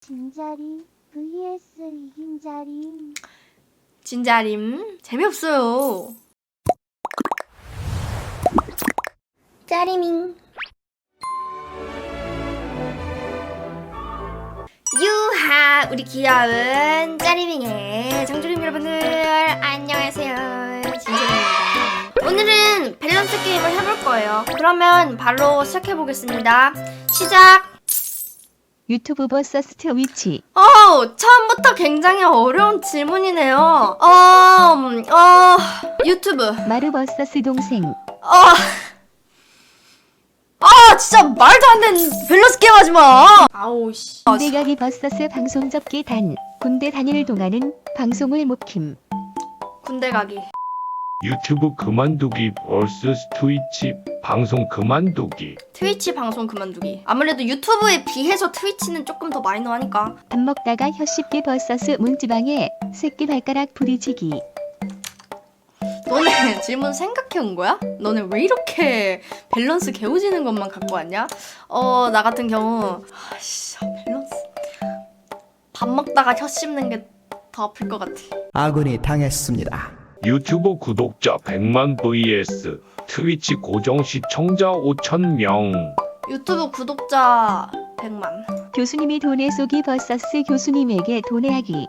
진자리 vs 이긴자리 진자림 재미없어요. 짜리밍 유하 우리 귀여운 짜리밍의 정주림 여러분들 안녕하세요 진자림입니다. 오늘은 밸런스 게임을 해볼 거예요. 그러면 바로 시작해 보겠습니다. 시작. 유튜브 vs 트위치 어, 처음부터 굉장히 어려운 질문이네요. 어, 음, 어, 유튜브. 마르 vs 동생 어, 아, 진짜 말도 안 되는 밸런스 게임 하지 마. 아우 씨. 아, 군대 가기 vs 방송 접기 단 군대 다닐 동안은 방송을 못 킴 군대 가기. 유튜브 그만두기 vs 트위치 방송 그만두기 트위치 방송 그만두기. 아무래도 유튜브에 비해서 트위치는 조금 더 마이너하니까. 밥 먹다가 혀 씹기 vs 문지방에 새끼 발가락 부딪히기 너네 질문 생각해 온 거야? 너네 왜 이렇게 밸런스 개우지는 것만 갖고 왔냐? 어, 나 같은 경우 아씨, 밸런스. 밥 먹다가 혀 씹는 게 더 아플 것 같아. 아군이 당했습니다. 유튜브 구독자 100만 vs 트위치 고정 시청자 5천 명 유튜브 구독자 100만. 교수님이 돈에 쏘기 vs 교수님에게 돈해하기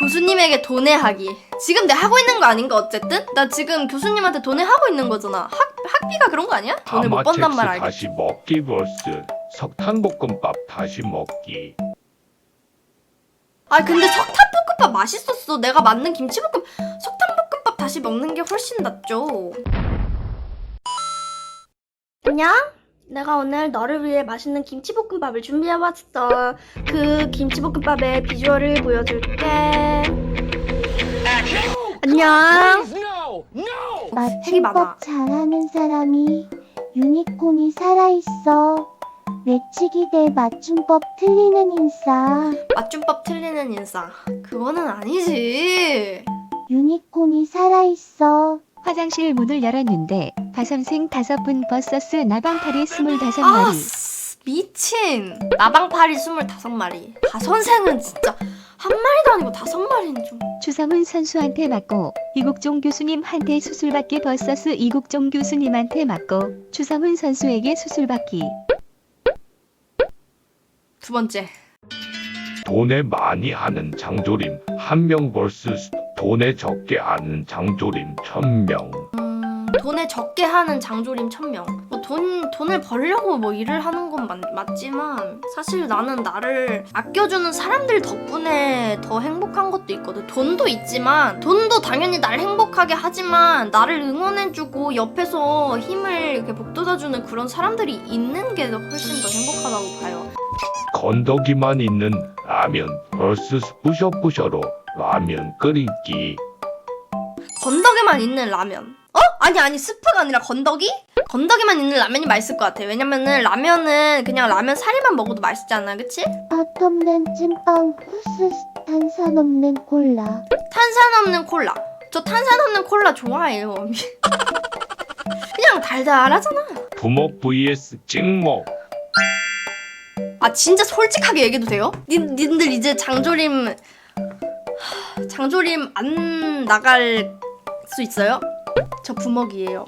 교수님에게 돈해하기. 지금 내가 하고 있는 거 아닌가 어쨌든? 나 지금 교수님한테 돈해하고 있는 거잖아. 학, 학비가 그런 거 아니야? 돈을 못 번단 말 알겠지? 다시 먹기 vs 석탄 볶음밥 다시 먹기 아 근데 석탄 볶음밥 맛있었어. 내가 만든 김치볶음 석탄 볶음밥 다시 먹는 게 훨씬 낫죠. 안녕. 내가 오늘 너를 위해 맛있는 김치볶음밥을 준비해왔어. 그 김치볶음밥의 비주얼을 보여줄게. 안녕. 맞춤법 잘하는 사람이 유니콘이 살아있어 외치기 대 맞춤법 틀리는 인싸 맞춤법 틀리는 인싸. 그거는 아니지. 유니콘이 살아있어 화장실 문을 열었는데 다선생 다섯 분 vs 나방파리 스물다섯 아, 마리 쓰- 미친. 나방파리 25마리. 다 선생은 진짜 한 마리도 아니고 다섯 마리는 좀. 추성훈 선수한테 맞고 이국종 교수님한테 수술받기 vs 이국종 교수님한테 맞고 추성훈 선수에게 수술받기 두 번째. 돈에 많이 하는 장조림 한 명 vs 돈에 적게 하는 장조림 1000명 음, 돈에 적게 하는 장조림 천명. 뭐 돈, 돈을 벌려고 뭐 일을 하는 건 맞, 맞지만, 사실 나는 나를 아껴주는 사람들 덕분에 더 행복한 것도 있거든. 돈도 있지만, 돈도 당연히 날 행복하게 하지만, 나를 응원해주고 옆에서 힘을 이렇게 북돋아주는 그런 사람들이 있는 게 훨씬 더 행복하다고 봐요. 건더기만 있는 라면 vs 부셔부셔로 라면 끓이기 건더기만 있는 라면. 어? 아니 아니 스프가 아니라 건더기? 건더기만 있는 라면이 맛있을 것 같아. 왜냐면은 라면은 그냥 라면 사리만 먹어도 맛있잖아, 그치? 맛없는 찐빵 vs 탄산 없는 콜라 탄산 없는 콜라. 저 탄산 없는 콜라 좋아해요. 그냥 달달하잖아. 부먹 vs 찍먹 아 진짜 솔직하게 얘기해도 돼요? 닌, 님들 이제 장조림 하, 장조림 안 나갈 수 있어요? 저 부먹이에요.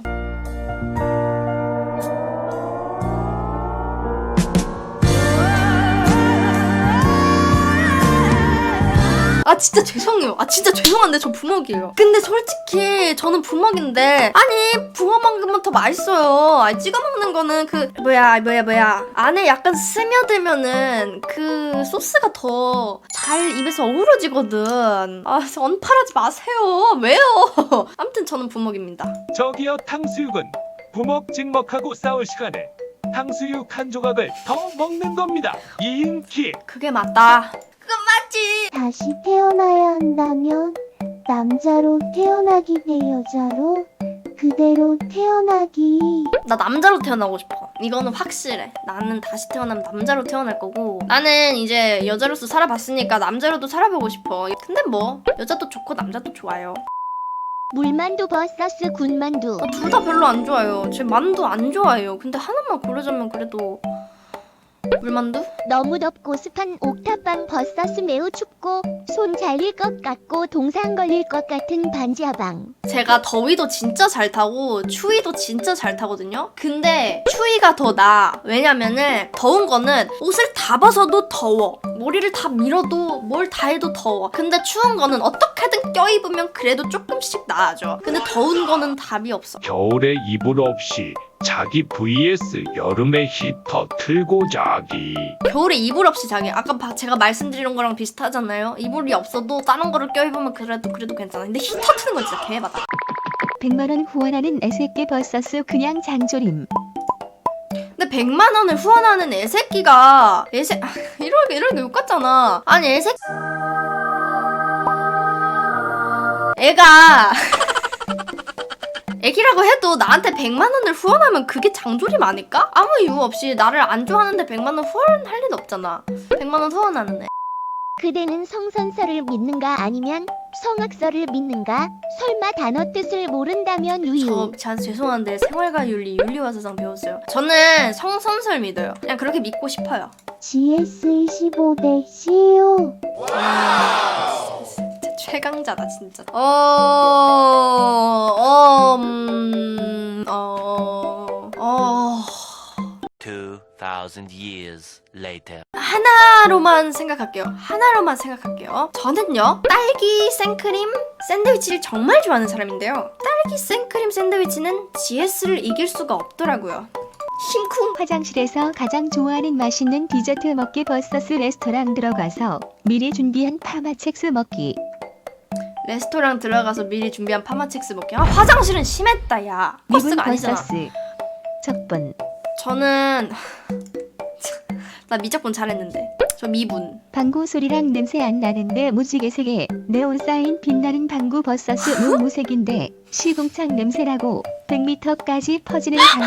아 진짜 죄송해요. 아 진짜 죄송한데 저 부먹이에요. 근데 솔직히 저는 부먹인데 아니 붕어 먹으면 더 맛있어요. 아니 찍어 먹는 거는 그 뭐야 뭐야 뭐야 안에 약간 스며들면은 그 소스가 더 잘 입에서 어우러지거든. 아 언팔하지 마세요. 왜요? 아무튼 저는 부먹입니다. 저기요 탕수육은 부먹 찍먹하고 싸울 시간에 탕수육 한 조각을 더 먹는 겁니다. 이인키 그게 맞다. 맞지. 다시 태어나야 한다면 남자로 태어나기 대 여자로 그대로 태어나기 나 남자로 태어나고 싶어. 이거는 확실해. 나는 다시 태어나면 남자로 태어날 거고. 나는 이제 여자로서 살아봤으니까 남자로도 살아보고 싶어. 근데 뭐 여자도 좋고 남자도 좋아요. 물만두 vs 군만두 둘 다 별로 안 좋아요. 제 만두 안 좋아해요. 근데 하나만 고르자면 그래도 물만두? 너무 덥고 습한 옥탑방 버서스 매우 춥고 손 잘릴 것 같고 동상 걸릴 것 같은 반지하방. 제가 더위도 진짜 잘 타고 추위도 진짜 잘 타거든요. 근데 추위가 더 나아. 왜냐면은 더운 거는 옷을 다 벗어도 더워. 머리를 다 밀어도 뭘 다 해도 더워. 근데 추운 거는 어떻게든 껴입으면 그래도 조금씩 나아져. 근데 더운 거는 답이 없어. 겨울에 이불 없이 자기 vs 여름에 히터 틀고 자기. 겨울에 이불 없이 자기. 아까 바- 제가 말씀드린 거랑 비슷하잖아요. 이불이 없어도 다른 거를 껴입으면 그래도 그래도 괜찮아. 근데 히터 트는 건 진짜 개바다. 100만원 후원하는 애새끼 vs 그냥 장조림. 근데 100만 원을 후원하는 애새끼가 애새 아, 이러니까 이러니까 욕 같잖아. 아니 애새 애가 애기라고 해도 나한테 100만 원을 후원하면 그게 장조림 아닐까? 아무 이유 없이 나를 안 좋아하는데 100만 원 후원할 리는 없잖아. 100만 원 후원하는 애. 그대는 성선설을 믿는가 아니면 성악설을 믿는가? 설마 단어 뜻을 모른다면 유유. 저, 자, 죄송한데 생활과 윤리, 윤리와사상 배웠어요. 저는 성선설 믿어요. 그냥 그렇게 믿고 싶어요. GS25 대 CEO. 진짜 최강자다 진짜. 어, 어, 음, 2,000 years later. 하나로만 생각할게요. 하나로만 생각할게요. 저는요 딸기 생크림 샌드위치를 정말 좋아하는 사람인데요. 딸기 생크림 샌드위치는 GS를 이길 수가 없더라고요. 심쿵. 화장실에서 가장 좋아하는 맛있는 디저트 먹기 vs 레스토랑 들어가서 미리 준비한 파마첵스 먹기. 레스토랑 들어가서 미리 준비한 파마첵스 먹기. 아 화장실은 심했다 야. 미분 버스가 아니잖아. vs 적분. 저는 나 미적분 잘했는데 저 미분. 방구 소리랑 냄새 안 나는데 무지개 색에 네온 사인 빛나는 방구 vs 무무색인데 시궁창 냄새라고 100m까지 퍼지는 방구.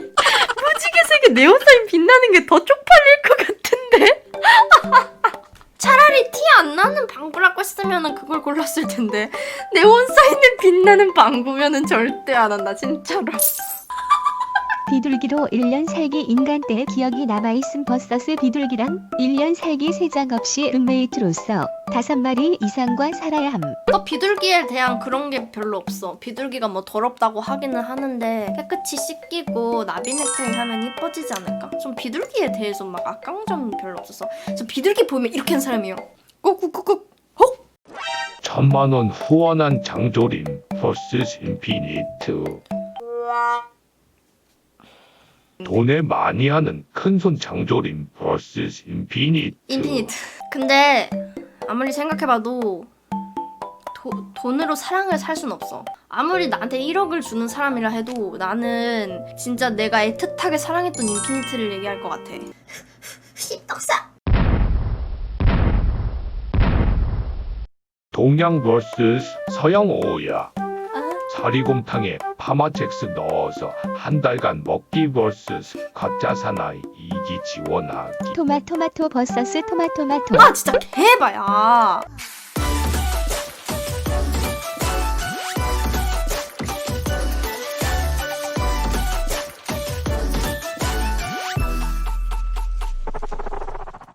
무지개 색에 네온사인 빛나는 게 더 쪽팔릴 것 같은데? 차라리 티 안 나는 방구라고 했으면 그걸 골랐을 텐데 네온사인은 빛나는 방구면은 절대 안 한다 진짜로 비둘기로 1년 살기 인간 때의 기억이 남아있음 vs 비둘기랑 1년 살기 세장 없이 룸메이트로서 5마리 이상과 살아야 함. 또 비둘기에 대한 그런 게 별로 없어 비둘기가 뭐 더럽다고 하기는 하는데 깨끗이 씻기고 나비 넥타이 하면 이뻐지지 않을까? 좀 비둘기에 대해서 막 악감정이 별로 없어서 저 비둘기 보면 이렇게 하는 사람이에요 꾹꾹꾹꾹 천만 원 후원한 장조림 vs 인피니트. 돈에 많이 하는 큰손 장조림 vs 인피니트. 인피니트. 근데 아무리 생각해봐도 도, 돈으로 사랑을 살 순 없어. 아무리 나한테 1억을 주는 사람이라 해도 나는 진짜 내가 애틋하게 사랑했던 인피니트를 얘기할 것 같아. 씹떡사. 동양 vs 서양 오야. 아, 사리곰탕에 파마첵스 넣어서 한 달간 먹기 vs 가짜 사나이 이기 지원하기. 토마토마토 vs 토마토마토. 아 진짜 개바야.